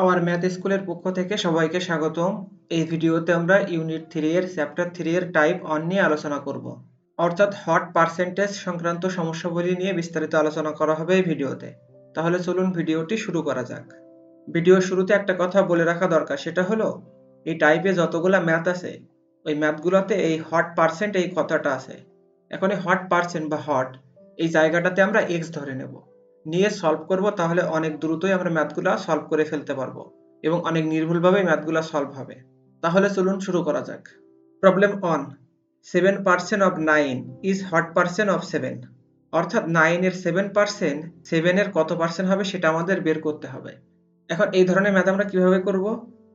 Hour math স্কুলের পক্ষ থেকে সবাইকে স্বাগতম। এই ভিডিওতে আমরা ইউনিট থ্রি এর চ্যাপ্টার থ্রি এর টাইপ অন নিয়ে আলোচনা করব। অর্থাৎ হট পার্সেন্টেজ সংক্রান্ত সমস্যাবলী নিয়ে বিস্তারিত আলোচনা করা হবে এই ভিডিওতে। তাহলে চলুন ভিডিওটি শুরু করা যাক। ভিডিও শুরুতে একটা কথা বলে রাখা দরকার, সেটা হলো, এই টাইপে যতগুলা ম্যাথ আছে, ওই ম্যাথগুলোতে এই হট পার্সেন্ট এই কথাটা আছে। এখন এই হট পার্সেন্ট বা হট এই জায়গাটাতে আমরা এক্স ধরে নেব। নিয়ে সলভ করব, তাহলে অনেক দ্রুতই আমরা ম্যাথগুলো সলভ করে ফেলতে পারব এবং অনেক নির্ভুলভাবে ম্যাথগুলো সলভ হবে। তাহলে চলুন শুরু করা যাক। Problem one seven percent of nine is what percent of seven অর্থাৎ নাইনের সেভেন পার্সেন্ট সেভেনের কত পার্সেন্ট হবে সেটা আমাদের বের করতে হবে। এখন এই ধরনের ম্যাথ আমরা কীভাবে করব?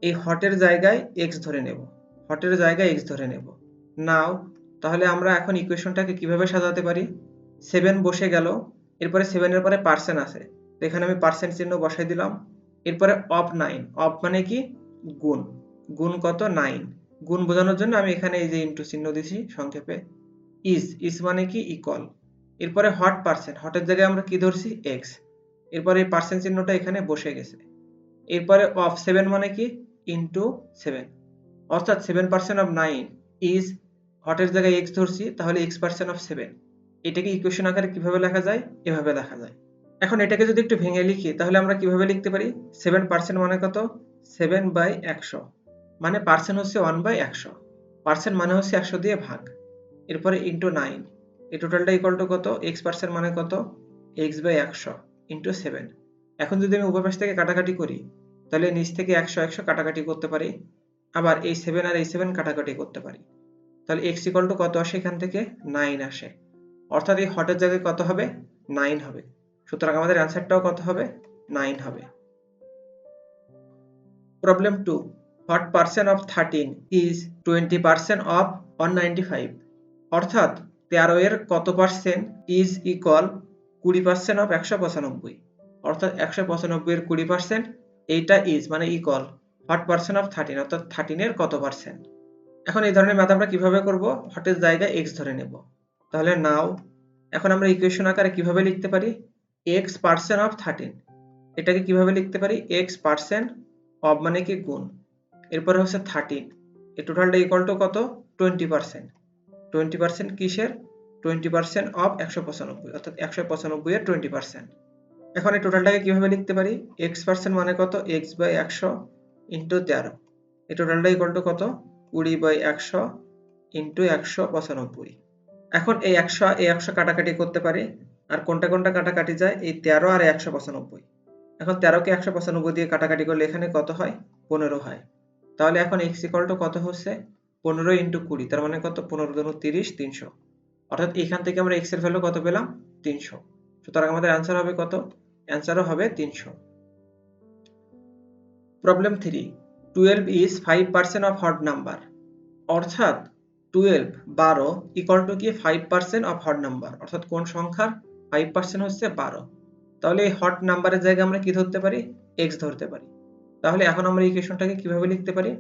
এই হটের জায়গায় এক্স ধরে নেব। হটের জায়গায় এক্স ধরে নেব। নাও তাহলে আমরা এখন ইকুয়েশনটাকে কীভাবে সাজাতে পারি? সেভেন বসে গেল এরপরে সেভেনের পরে পার্সেন্ট আছে। তো এখানে আমি পার্সেন্ট চিহ্ন বসাই দিলাম। এরপরে অফ নাইন অফ মানে কি? গুণ। গুণ কত? নাইন গুণ বোঝানোর জন্য আমি এখানে এই যে ইন্টু চিহ্ন দিছি সংক্ষেপে। ইজ ইজ মানে কি? ইকল এরপরে হট পার্সেন্ট হটের জায়গায় আমরা কি ধরছি? এক্স এরপরে এই পার্সেন্ট চিহ্নটা এখানে বসে গেছে। এরপরে অফ সেভেন মানে কি? ইন্টু সেভেন অর্থাৎ seven percent of nine is হটের জায়গায় এক্স ধরছি, তাহলে এক্স পার্সেন্ট অফ সেভেন এটাকে ইকুয়েশন আকারে কীভাবে লেখা যায়? এভাবে লেখা যায়। এখন এটাকে যদি একটু ভেঙে লিখি, তাহলে আমরা কীভাবে লিখতে পারি? সেভেন পার্সেন্ট মানে কত? সেভেন বাই একশো। মানে পার্সেন্ট হচ্ছে ওয়ান বাই একশো। পার্সেন্ট মানে হচ্ছে একশো দিয়ে ভাগ। এরপরে ইন্টু নাইন এই টোটালটা ইকুয়াল টু কত? এক্স পার্সেন্ট মানে কত? এক্স বাই একশো ইন্টু সেভেন এখন যদি আমি উভয় থেকে কাটাকাটি করি, তাহলে নিচ থেকে একশো একশো কাটাকাটি করতে পারি। আবার এই সেভেন আর এই সেভেন কাটাকাটি করতে পারি। তাহলে এক্স ইকুয়াল টু কত আসে এখান থেকে? নাইন আসে। অর্থাৎ এই হটের জায়গায় কত হবে? নাইন হবে। সুতরাং আমাদের অ্যান্সারটাও কত হবে? নাইন হবে। Problem two what percent of thirteen is twenty percent of one ninety five অর্থাৎ তেরো এর কত পার্সেন্ট ইজ ইকুয়াল কুড়ি পার্সেন্ট অফ একশো পঁচানব্বই? অর্থাৎ একশো পঁচানব্বই এর কুড়ি পার্সেন্ট এইটা ইজ মানে equal what percent of thirteen অর্থাৎ থার্টিনের কত পার্সেন্ট এখন এই ধরনের ম্যাথ আমরা কীভাবে করব? হটের জায়গায় এক্স ধরে নেব। তাহলে নাও। এখন আমরা ইকুয়েশন আকারে কীভাবে লিখতে পারি? এক্স পার্সেন্ট অফ থার্টিন এটাকে কীভাবে লিখতে পারি? এক্স পার্সেন্ট অফ মানে কি? গুণ। এরপরে হচ্ছে থার্টিন এই টোটালটা ইকুয়াল টু কত? টোয়েন্টি পার্সেন্ট টোয়েন্টি পার্সেন্ট কিসের? টোয়েন্টি পার্সেন্ট অফ একশো পঁচানব্বই। অর্থাৎ একশো পঁচানব্বই এর টোয়েন্টি পার্সেন্ট এখন এই টোটালটাকে কীভাবে লিখতে পারি? এক্স পার্সেন্ট মানে কত? এক্স বাই একশো ইন্টু তেরো। এই টোটালটা ইকুয়াল টু কত? কুড়ি বাই একশো ইন্টু একশো পঁচানব্বই। এখন এই একশো এই একশো কাটাকাটি করতে পারি। আর কোনটা কোনটা কাটাকাটি যায়, এই তেরো আর একশো পঁচানব্বই। এখন তেরোকে একশো পঁচানব্বই দিয়ে কাটাকাটি করলে এখানে কত হয়? পনেরো হয়। তাহলে এখন এক্স ইকল টু কত হচ্ছে? পনেরো ইন্টু কুড়ি, তার মানে কত? পনেরো ধরু তিরিশ, তিনশো। অর্থাৎ এখান থেকে আমরা এক্সের ভ্যালু কত পেলাম? তিনশো। সুতরাং আমাদের অ্যান্সার হবে কত? অ্যান্সারও হবে তিনশো। Problem three twelve is five percent of what number অর্থাৎ টুয়েলভ বারো ইকুয়াল টু কি? Five percent of what number অর্থাৎ কোন সংখ্যার? ফাইভ পার্সেন্ট হচ্ছে বারো। তাহলে এই হট নাম্বারের জায়গায় আমরা কি ধরতে পারি? এক্স ধরতে পারি। তাহলে এখন আমরা ইকুয়েশনটাকে কীভাবে লিখতে পারি?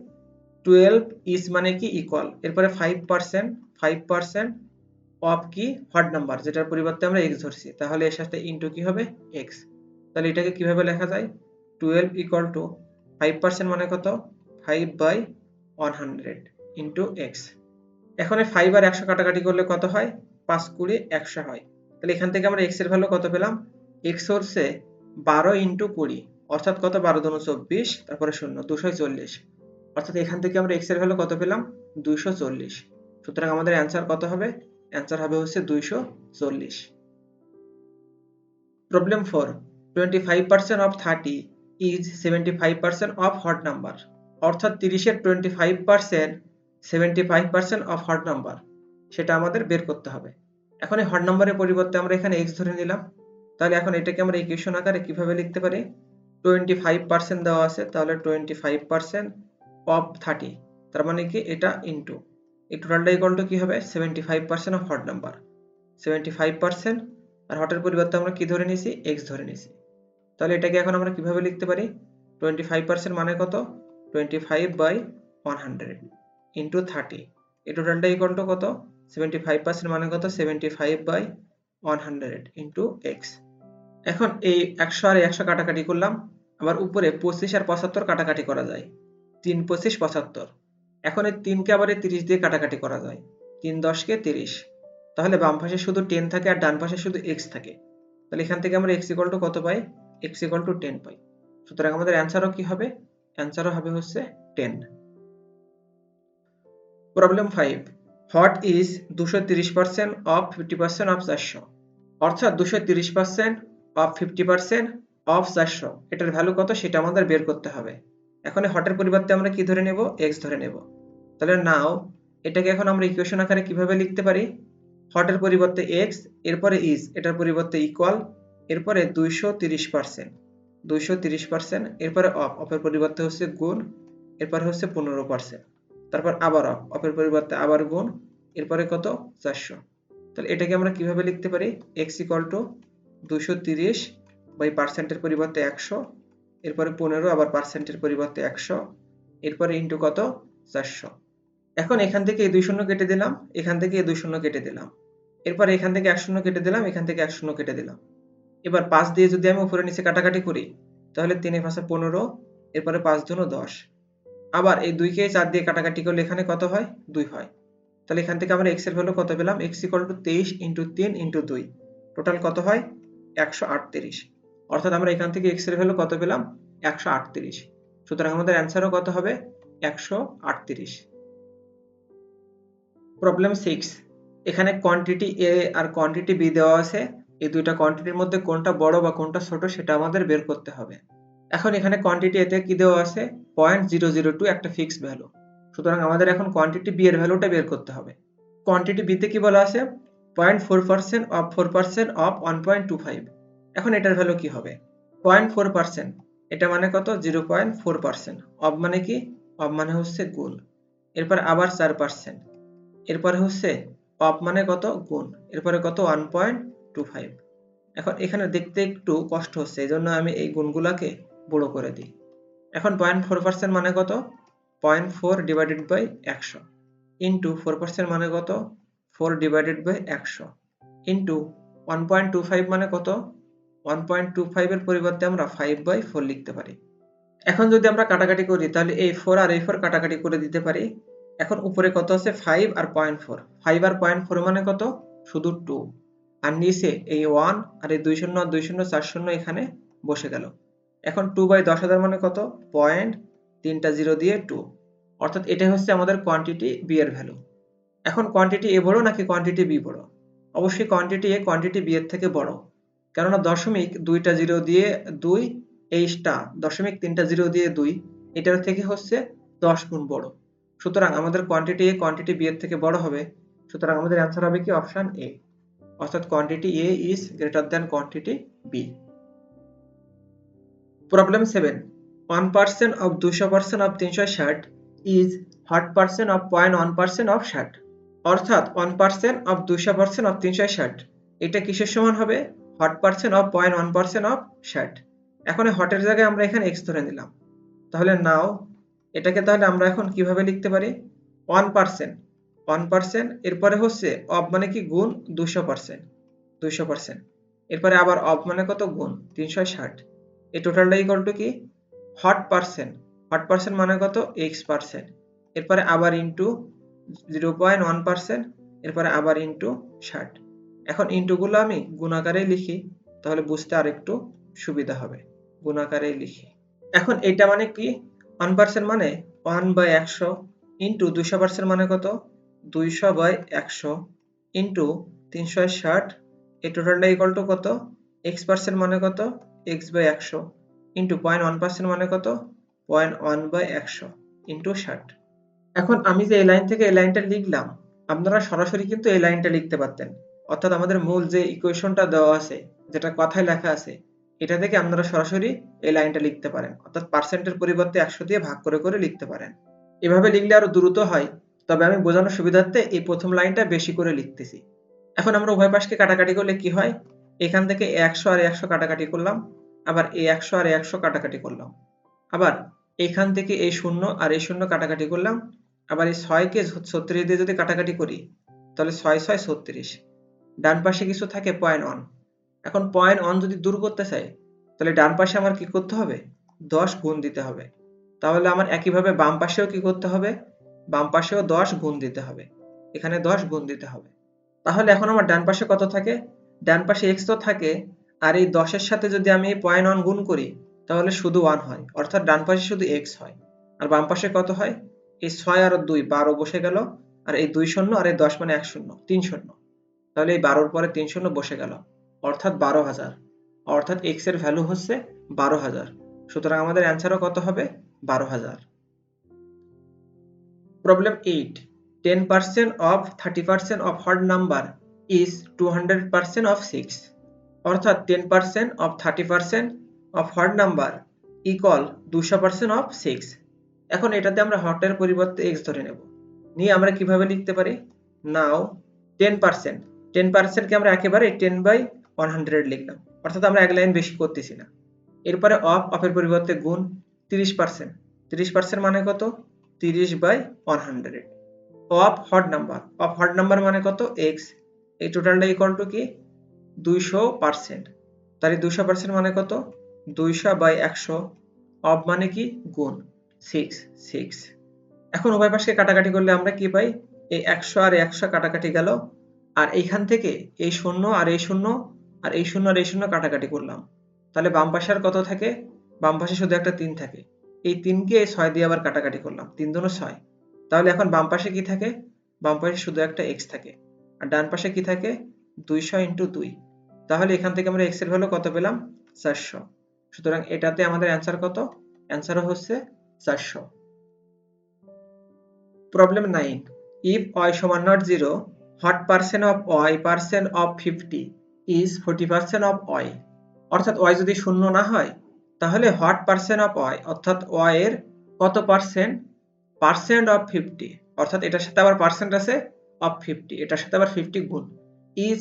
টুয়েলভ ইজ মানে কি? ইকুয়াল এরপরে five percent five percent of কি? হট নাম্বার যেটার পরিবর্তে আমরা এক্স ধরছি। তাহলে এর সাথে ইন্টু কি হবে? এক্স তাহলে এটাকে কীভাবে লেখা যায়? Twelve equal to five percent মানে কত? Five by one hundred into x এখন ফাইভ আর একশো কাটাকাটি করলে কত হয়? পাঁচ কুড়ি একশো হয়। তাহলে এখান থেকে আমরা এক্সের ভ্যালু কত পেলাম? এক্স হচ্ছে বারো ইন্টু কুড়ি। অর্থাৎ কত? বারো দুনো চব্বিশ, তারপরে শূন্য, দুশো চল্লিশ। অর্থাৎ এখান থেকে আমরা এক্সের ভ্যালু কত পেলাম? দুইশো চল্লিশ। সুতরাং আমাদের অ্যান্সার কত হবে? অ্যান্সার হবে হচ্ছে দুইশো চল্লিশ। Problem four twenty five percent of thirty is seventy five percent of what number অর্থাৎ তিরিশের twenty five percent seventy five percent of what number সেটা আমাদের বের করতে হবে। এখন এই হট নাম্বারের পরিবর্তে আমরা এখানে এক্স ধরে নিলাম। তাহলে এখন এটাকে আমরা ইকুয়েশন আকারে কীভাবে লিখতে পারি? টোয়েন্টি ফাইভ পার্সেন্ট দেওয়া আছে, তাহলে twenty five percent of thirty তার মানে কি এটা ইন্টু এই টোটালটা ইকুয়াল টু কি হবে? Seventy five percent of what number seventy five percent আর হটের পরিবর্তে আমরা কি ধরে নিয়েছি? এক্স ধরে নিয়েছি। তাহলে এটাকে এখন আমরা কীভাবে লিখতে পারি? টোয়েন্টি ফাইভ পার্সেন্ট মানে কত? Twenty five by one hundred into thirty এই টোটালটা ইকুয়াল টু কত? সেভেন্টি ফাইভ পার্সেন্ট মানে কত? Seventy five by one hundred into x এখন এই একশো আর একশো কাটাকাটি করলাম। আবার উপরে পঁচিশ আর পঁচাত্তর কাটাকাটি করা যায়। তিন পঁচিশ পঁচাত্তর। এখন এই তিনকে আবার এই তিরিশ দিয়ে কাটাকাটি করা যায়। তিন দশকে তিরিশ। তাহলে বাম পাশে শুধু টেন থাকে আর ডান পাশে শুধু এক্স থাকে। তাহলে এখান থেকে আমরা এক্স ইকল টু কত পাই? এক্স ইকল টু টেন পাই। সুতরাং আমাদের অ্যান্সারও কি হবে? অ্যান্সারও হবে হচ্ছে ten problem five what is দুশো তিরিশ percent of fifty percent of চারশো অর্থাৎ দুশো তিরিশ percent of fifty percent of চারশো এটার ভ্যালু কত? সেটা আমাদের বের করতে হবে। এখন হটের পরিবর্তে আমরা কি ধরে নেব? এক্স ধরে নেব। তাহলে নাও এটাকে এখন আমরা ইকুয়েশন আকারে কীভাবে লিখতে পারি? হটের পরিবর্তে এক্স এরপরে ইজ এটার পরিবর্তে ইকুয়াল এরপরে দুইশো তিরিশ পার্সেন্ট দুইশো তিরিশ পার্সেন্ট এরপরে অফ অফের পরিবর্তে হচ্ছে গুণ, এরপরে হচ্ছে পনেরো পার্সেন্ট তারপর আবার অফ অফের পরিবর্তে আবার গুণ, এরপরে কত? চারশো। তাহলে এটাকে আমরা কীভাবে লিখতে পারি? এক্স ইকুয়াল টু দুশো তিরিশ বাই পার্সেন্টের পরিবর্তে একশো, এরপরে পনেরো আবার পার্সেন্টের পরিবর্তে একশো, এরপরে ইন্টু কত? চারশো। এখন এখান থেকে এই দুই শূন্য কেটে দিলাম, এখান থেকে এই দুই শূন্য কেটে দিলাম। এরপর এখান থেকে এক শূন্য কেটে দিলাম, এখান থেকে এক শূন্য কেটে দিলাম। এবার পাঁচ দিয়ে যদি আমি উপরে নিচে কাটাকাটি করি, তাহলে তিনে পাঁচে পনেরো, এরপরে পাঁচ দুনো দশ। আবার এই দুইকে চার দিয়ে কাটাকাটি করলে এখানে কত হয়? দুই হয়। তাহলে এখান থেকে আমরা এক্সের ভ্যালু কত পেলাম? এক্স ইকুয়াল টু তেইশ ইন্টু তিন ইন্টু দুই। টোটাল কত হয়? একশো আটত্রিশ। অর্থাৎ আমরা এখান থেকে এক্সের ভ্যালু কত পেলাম? একশো আটত্রিশ। সুতরাং আমাদের অ্যান্সারও কত হবে? একশো আটত্রিশ। প্রবলেম সিক্স এখানে কোয়ান্টিটি এ আর কোয়ান্টিটি বি দেওয়া আছে। এই দুইটা কোয়ান্টিটির মধ্যে কোনটা বড় বা কোনটা ছোট সেটা আমাদের বের করতে হবে। এখন এখানে কোয়ান্টিটি এতে কি দেওয়া আছে? পয়েন্ট জিরো জিরো টু একটা ফিক্সড ভ্যালু সুতরাং আমাদের এখন কোয়ান্টিটি বি এর ভ্যালুটা বের করতে হবে। কোয়ান্টিটি বিতে কি বলা আছে? Point four percent of four percent of one point two five এখন এটার ভ্যালু কি হবে? পয়েন্ট ফোর পার্সেন্ট, এটা মানে কত? Zero point four percent. Of মানে কি? অফ মানে হচ্ছে গুণ। এরপর আবার চার পার্সেন্ট। এরপরে হচ্ছে অফ মানে কত? গুণ। এরপরে কত? ওয়ান পয়েন্ট টু ফাইভ এখন এখানে দেখতে একটু কষ্ট হচ্ছে এই জন্য আমি এই গুণগুলাকে বড় করে দিই। এখন পয়েন্ট ফোর পার্সেন্ট মানে কত? পয়েন্ট ফোর ডিভাইডেড বাই একশো। ইন্টু ফোর পার্সেন্ট মানে কত? ফোর ডিভাইডেড বাই একশো। Into one point two five মানে কত? ওয়ান পয়েন্ট টু ফাইভের পরিবর্তে আমরা ফাইভ বাই ফোর লিখতে পারি। এখন যদি আমরা কাটাকাটি করি, তাহলে এই ফোর আর এই ফোর কাটাকাটি করে দিতে পারি। এখন উপরে কত আছে? ফাইভ আর পয়েন্ট ফোর ফাইভ আর পয়েন্ট ফোর মানে কত? শুধু টু আর নিচে এই ওয়ান আর এই দুই শূন্য দুই শূন্য, চার শূন্য এখানে বসে গেল। এখন টু বাই দশ হাজার মানে কত? পয়েন্ট তিনটা জিরো দিয়ে টু অর্থাৎ এটাই হচ্ছে আমাদের কোয়ান্টিটি বি এর ভ্যালু এখন কোয়ান্টিটি এ বড় নাকি কোয়ান্টিটি বি বড়? অবশ্যই কোয়ান্টিটি এ কোয়ান্টিটি বি এর থেকে বড়। কেননা দশমিক দুইটা জিরো দিয়ে দুই এইটা দশমিক তিনটা জিরো দিয়ে দুই, এটার থেকে হচ্ছে দশ গুণ বড়। সুতরাং আমাদের কোয়ান্টিটি এ কোয়ান্টিটি বি এর থেকে বড় হবে। সুতরাং আমাদের অ্যান্সার হবে কি? অপশন এ অর্থাৎ quantity A is greater than quantity B problem seven one percent of দুশো পার্সেন্ট অফ তিনশো ষাট is what percent of point one percent of ষাট। অর্থাৎ ওয়ান পার্সেন্ট অফ দুশো পার্সেন্ট অফ তিনশো ষাট। এটা কিসের সমান হবে? What percent of point one percent of ষাট। এখন হটের জায়গায় আমরা এখানে এক্স ধরে নিলাম। তাহলে নাও, এটাকে তাহলে আমরা এখন কীভাবে লিখতে পারি? ওয়ান পার্সেন্ট ওয়ান পার্সেন্ট এরপরে হচ্ছে অফ মানে কি? গুণ দুশো পার্সেন্ট দুইশো পার্সেন্ট এরপরে আবার অফ মানে কত? গুণ তিনশো ষাট। এই টোটালটা ইকল টু কি? হট পার্সেন্ট হট পার্সেন্ট মানে কত? এক্স পার্সেন্ট এরপরে আবার into zero point one percent এরপরে আবার ইন্টু ষাট। এখন ইন্টুগুলো আমি গুণাকারেই লিখি, তাহলে বুঝতে আর একটু সুবিধা হবে। গুণাকারেই লিখি। এখন এটা মানে কি? ওয়ান পার্সেন্ট মানে ওয়ান বাই একশো ইন্টু দুইশো পার্সেন্ট মানে কত? দুইশো বাই একশো ইন্টু তিনশো ষাট। এই টোটালটা ইকুয়াল টু কত? এক্স পার্সেন্ট মানে কত? এক্স মানে এখন আমি যে এই লাইন থেকে এই লাইনটা লিখলাম, আপনারা সরাসরি কিন্তু এই লাইনটা লিখতে পারতেন। অর্থাৎ আমাদের মূল যে ইকুয়েশনটা দেওয়া আছে, যেটা কথায় লেখা আছে, এটা থেকে আপনারা সরাসরি এই লাইনটা লিখতে পারেন। অর্থাৎ পার্সেন্টের পরিবর্তে একশো দিয়ে ভাগ করে করে লিখতে পারেন। এভাবে লিখলে আরও দ্রুত হয়, তবে আমি বোঝানোর সুবিধার্থে এই প্রথম লাইনটা বেশি করে লিখতেছি। এখন আমরা উভয় পাশকে কাটাকাটি করলে কি হয়? এখান থেকে একশো আর একশো কাটাকাটি করলাম, আবার এই একশো আর একশো কাটাকাটি করলাম। আবার এখান থেকে এই শূন্য আর এই শূন্য কাটাকাটি করলাম, আবার এই ছয়কে ছত্রিশ দিয়ে যদি কাটাকাটি করি, তাহলে ছয় ছয়, ছত্রিশ। ডান পাশে কিছু থাকে পয়েন্ট ওয়ান এখন পয়েন্ট ওয়ান যদি দূর করতে চাই, তাহলে ডান পাশে আমার কি করতে হবে? দশ গুণ দিতে হবে। তাহলে আমার একইভাবে বাম পাশেও কি করতে হবে? বাম পাশেও দশ গুণ দিতে হবে। এখানে দশ গুণ দিতে হবে। তাহলে এখন আমার ডান পাশে কত থাকে? ডান পাশে এক্স তো থাকে, আর এই দশের সাথে যদি আমি পয়েন্ট ওয়ান গুণ করি, তাহলে শুধু ওয়ান হয়। অর্থাৎ ডান পাশে শুধু এক্স হয়। আর বাম পাশে কত হয়? এই ছয় আর দুই, বারো বসে গেল, আর এই দুই শূন্য, আর এই দশ মানে এক শূন্য, তিন শূন্য। তাহলে এই বারোর পরে তিন শূন্য বসে গেল, অর্থাৎ বারো হাজার। অর্থাৎ এক্সের ভ্যালু হচ্ছে বারো হাজার। সুতরাং আমাদের অ্যান্সারও কত হবে? বারো হাজার। Problem eight ten percent of thirty percent of what number is two hundred percent of six অর্থাৎ ten percent of thirty percent of what number equal দুশো পার্সেন্ট অফ সিক্স এখন এটাতে আমরা হটের পরিবর্তে এক্স ধরে নেব। নিয়ে আমরা কীভাবে লিখতে পারি? নাও টেন পার্সেন্ট টেন পার্সেন্টকে আমরা একেবারে টেন বাই ওয়ান হান্ড্রেড লিখলাম। অর্থাৎ আমরা এক লাইন বেশি করতেছি না। এরপরে অফ অফের পরিবর্তে গুণ তিরিশ পার্সেন্ট তিরিশ পার্সেন্ট মানে কত? তিরিশ by one hundred of what number of what number মানে কত? এক্স এই টোটালটা ইকুয়াল টু কি? দুইশো পার্সেন্ট তাহলে দুইশো পার্সেন্ট মানে কত? দুইশো বাই একশো। অফ মানে কি? গুণ। সিক্স সিক্স এখন উভয় পাশে কাটাকাটি করলে আমরা কি পাই? এই একশো আর একশো কাটাকাটি গেল। আর এইখান থেকে এই শূন্য আর এই শূন্য আর এই শূন্য আর এই শূন্য কাটাকাটি করলাম। তাহলে বাম পাশে আর কত থাকে? বাম পাশে শুধু একটা তিন থাকে। এই তিনকে এই ছয় দিয়ে আবার কাটাকাটি করলাম। তিন দুনো ছয়। তাহলে এখন বাম পাশে কি থাকে? বাম পাশে শুধু একটা এক্স থাকে। আর ডান পাশে কি থাকে? দুইশো ইন্টু দুই। তাহলে এখান থেকে আমরা এক্সের ভ্যালু কত পেলাম? চারশো। সুতরাং এটাতে আমাদের অ্যান্সার কত? অ্যান্সার হচ্ছে চারশো। প্রবলেম নাইন ইফ ওয়াই সমান not zero what percent of y percent of fifty is forty percent of y অর্থাৎ ওয়াই যদি শূন্য না হয়, তাহলে হট পার্সেন্ট অফ ওয়াই অর্থাৎ এর কত পার্সেন্ট পার্সেন্ট অফ ফিফটি অর্থাৎ এটার সাথে আবার পার্সেন্ট আছে অফ ফিফটি এটার সাথে আবার ফিফটি গুণ। Is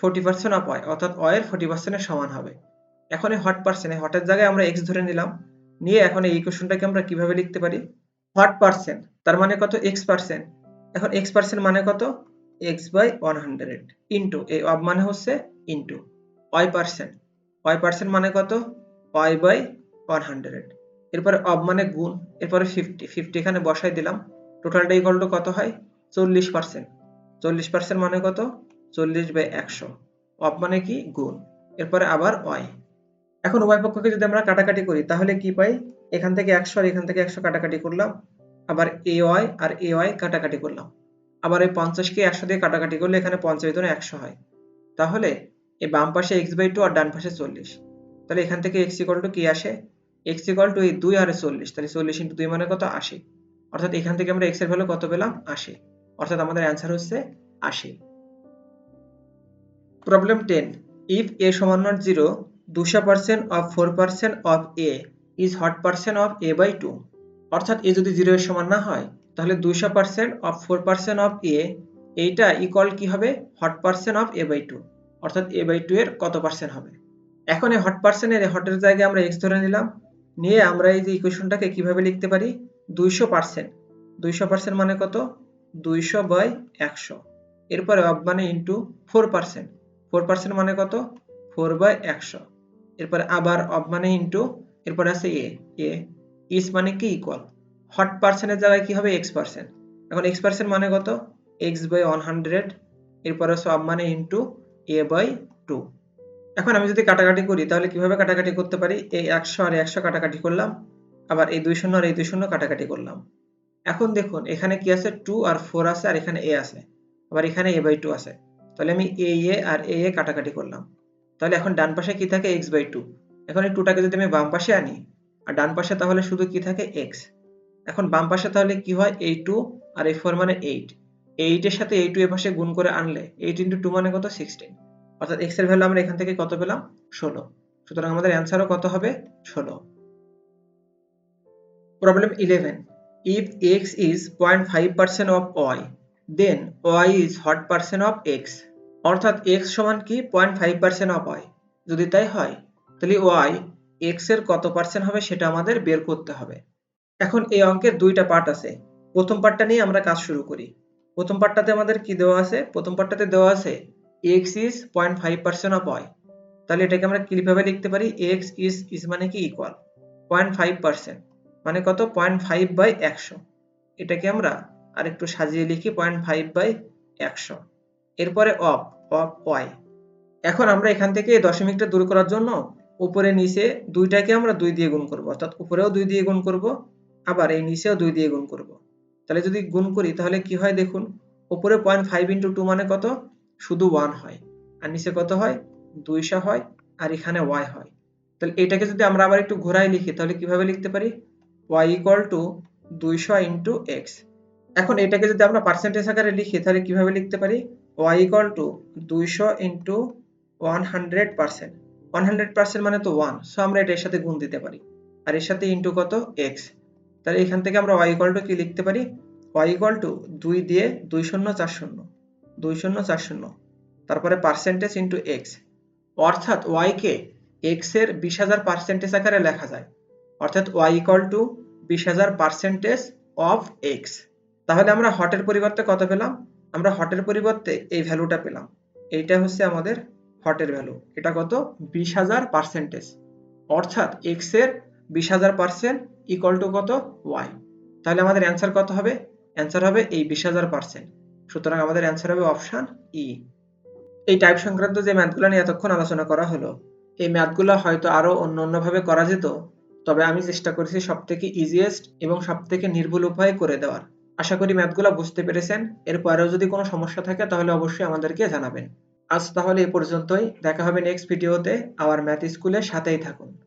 forty percent of y অর্থাৎ এর ফোর্টি পার্সেন্টের সমান হবে। এখন এই হট পার্সেন্ট এই হটের জায়গায় আমরা এক্স ধরে নিলাম। নিয়ে এখন এই ইকুয়েশনটাকে আমরা কীভাবে লিখতে পারি? হট পার্সেন্ট তার মানে কত? এক্স পার্সেন্ট এখন এক্স পার্সেন্ট মানে কত? X by one hundred into এই অব মানে হচ্ছে into y percent y percent মানে কত? ওয়াই বাই ওয়ান হান্ড্রেড এরপরে অব মানে গুণ, এরপরে ফিফটি ফিফটি এখানে বসাই দিলাম। টোটালটা ইকুয়াল টু কত হয়? চল্লিশ পার্সেন্ট চল্লিশ পার্সেন্ট মানে কত? চল্লিশ বাই একশো। অব মানে কি? গুণ। এরপরে আবার ওয়াই এখন উভয় পক্ষকে যদি আমরা কাটাকাটি করি, তাহলে কি পাই? এখান থেকে একশো আর এখান থেকে একশো কাটাকাটি করলাম। আবার A Y R A Y কাটাকাটি করলাম। আবার এই পঞ্চাশকে একশো দিয়ে কাটাকাটি করলে এখানে পঞ্চাশ ধরে একশো হয়। তাহলে এই বাম পাশে এক্স বাই টু আর ডান পাশে চল্লিশ। তাহলে এখান থেকে এক্স ইকল টু কি আসে? এক্স ইকল টু এই দুই আর চল্লিশ। তাহলে চল্লিশ ইন্টু দুই মানে কত? আশি। অর্থাৎ এখান থেকে আমরা এক্সের ভ্যালু কত পেলাম? আশি। অর্থাৎ আমাদের অ্যান্সার হচ্ছে আশি। প্রবলেম টেন ইফ এ সমান নট জিরো দুশো percent of four percent of A is what percent of A by two অর্থাৎ এ যদি জিরো এর সমান না হয়, তাহলে দুশো percent of four percent of A এইটা ইকুয়াল কি হবে? What percent of A by two অর্থাৎ এ বাই টু এর কত পার্সেন্ট হবে? এখন এই হট পার্সেন্টের হটের জায়গায় আমরা এক্স ধরে নিলাম। নিয়ে আমরা এই যে ইকুয়েশনটাকে কীভাবে লিখতে পারি? দুইশো পার্সেন্ট দুইশো পার্সেন্ট মানে কত? দুইশো বাই একশো। এরপরে অফ মানে into four percent four percent মানে কত? ফোর বাই একশো। এরপরে আবার অফ মানে ইন্টু এরপরে আছে এ এ ইস মানে কি ইকুয়াল হট পার্সেন্টের জায়গায় কি হবে? এক্স পার্সেন্ট এখন এক্স পার্সেন্ট মানে কত? এক্স বাই ওয়ান হান্ড্রেড এরপরে সব মানে ইন্টু এ বাই টু এখন আমি যদি কাটাকাটি করি, তাহলে কীভাবে কাটাকাটি করতে পারি? এই একশো আর একশো কাটাকাটি করলাম। আবার এই দুই শূন্য আর এই দুই শূন্য কাটাকাটি করলাম। এখন দেখুন, এখানে কি আছে? টু আর ফোর আছে, আর এখানে এ আছে। আবার এখানে এ বাই টু আছে। তাহলে আমি এ এ আর এ এ কাটাকাটি করলাম। তাহলে এখন ডান পাশে কি থাকে? এক্স বাই টু এখন এই টুটাকে যদি আমি বাম পাশে আনি, আর ডান পাশে তাহলে শুধু কি থাকে? এক্স এখন বাম পাশে তাহলে কি হয়? এই টু আর এই ফোর মানে এইট এইটের সাথে এই টু এ পাশে গুণ করে আনলে এইট ইন্টু টু মানে কত? সিক্সটিন অর্থাৎ এক্সের ভ্যালু আমরা এখান থেকে কত পেলাম? ষোলো। সুতরাং আমাদের অ্যান্সারও কত হবে? ষোলো। Problem eleven is point five percent of y then y is what percent of x অর্থাৎ এক্স সমান কি? Point five percent of y যদি তাই হয়, তাহলে ওয়াই এক্সের কত পার্সেন্ট হবে সেটা আমাদের বের করতে হবে। এখন এই অঙ্কের দুইটা পার্ট আছে। প্রথম পার্টটা নিয়ে আমরা কাজ শুরু করি। প্রথম পার্টটাতে আমাদের কি দেওয়া আছে? প্রথম পার্টটাতে দেওয়া আছে x five percent of y তাহলে এটাকে আমরা কীভাবে লিখতে পারি? x is ইজ মানে কি ইকুয়াল পয়েন্ট ফাইভ পার্সেন্ট মানে কত? পয়েন্ট ফাইভ বাই একশো। এটাকে আমরা আরেকটু সাজিয়ে লিখি পয়েন্ট ফাইভ বাই একশো। এরপরে অফ অফ ওয়াই এখন আমরা এখান থেকে দশমিকটা দূর করার জন্য উপরে, নিচে দুইটাকে আমরা দুই দিয়ে গুণ করব। অর্থাৎ উপরেও দুই দিয়ে গুণ করব, আবার এই নিচেও দুই দিয়ে গুণ করব। তাহলে যদি গুণ করি, তাহলে কি হয় দেখুন, উপরে পয়েন্ট ফাইভ ইন্টু টু মানে কত? শুধু ওয়ান হয়। আর নিচে কত হয়? দুইশো হয়। আর এখানে ওয়াই হয়। তাহলে এটাকে যদি আমরা আবার একটু ঘোরায় লিখি, তাহলে কীভাবে লিখতে পারি? ওয়াই ইকুয়াল টু দুইশো ইন্টু এক্স এখন এটাকে যদি আমরা পার্সেন্টেজ আকারে লিখি, তাহলে কীভাবে লিখতে পারি? ওয়াই ইকুয়াল টু দুইশো into one hundred percent one hundred percent মানে তো ওয়ান সো আমরা এটার সাথে গুণ দিতে পারি। আর এর সাথে ইন্টু কত? এক্স তাহলে এখান থেকে আমরা ওয়াই ইকুয়াল টু কি লিখতে পারি? ওয়াই ইকুয়াল টু দুই দিয়ে দুই শূন্য চার শূন্য দুই শূন্য চার শূন্য তারপরে পার্সেন্টেজ ইন্টু এক্স অর্থাৎ ওয়াইকে এক্সের বিশ হাজার পার্সেন্টেজ আকারে লেখা যায়। অর্থাৎ ওয়াই ইকুয়াল টু বিশ হাজার পার্সেন্টেজ অফ এক্স তাহলে আমরা হটের পরিবর্তে কত পেলাম? আমরা হটের পরিবর্তে এই ভ্যালুটা পেলাম। এইটা হচ্ছে আমাদের হটের ভ্যালু এটা কত? বিশ হাজার পার্সেন্টেজ অর্থাৎ এক্সের বিশ হাজার পার্সেন্ট ইকুয়াল টু কত? ওয়াই তাহলে আমাদের অ্যান্সার কত হবে? অ্যান্সার হবে এই বিশ হাজার পার্সেন্ট সুতরাং আমাদের অ্যান্সার হবে অপশান ই এই টাইপ সংক্রান্ত যে ম্যাথগুলো নিয়ে এতক্ষণ আলোচনা করা হলো, এই ম্যাথগুলো হয়তো আরও অন্য অন্যভাবে করা যেত তবে আমি চেষ্টা করেছি সব থেকে ইজিয়েস্ট এবং সব থেকে নির্ভুল উপায়ে করে দেওয়ার। আশা করি ম্যাথগুলো বুঝতে পেরেছেন। এরপরেও যদি কোনো সমস্যা থাকে, তাহলে অবশ্যই আমাদেরকে জানাবেন। আজ তাহলে এ পর্যন্তই। দেখা হবে নেক্সট ভিডিওতে আবার ম্যাথ স্কুলের সাথেই থাকুন।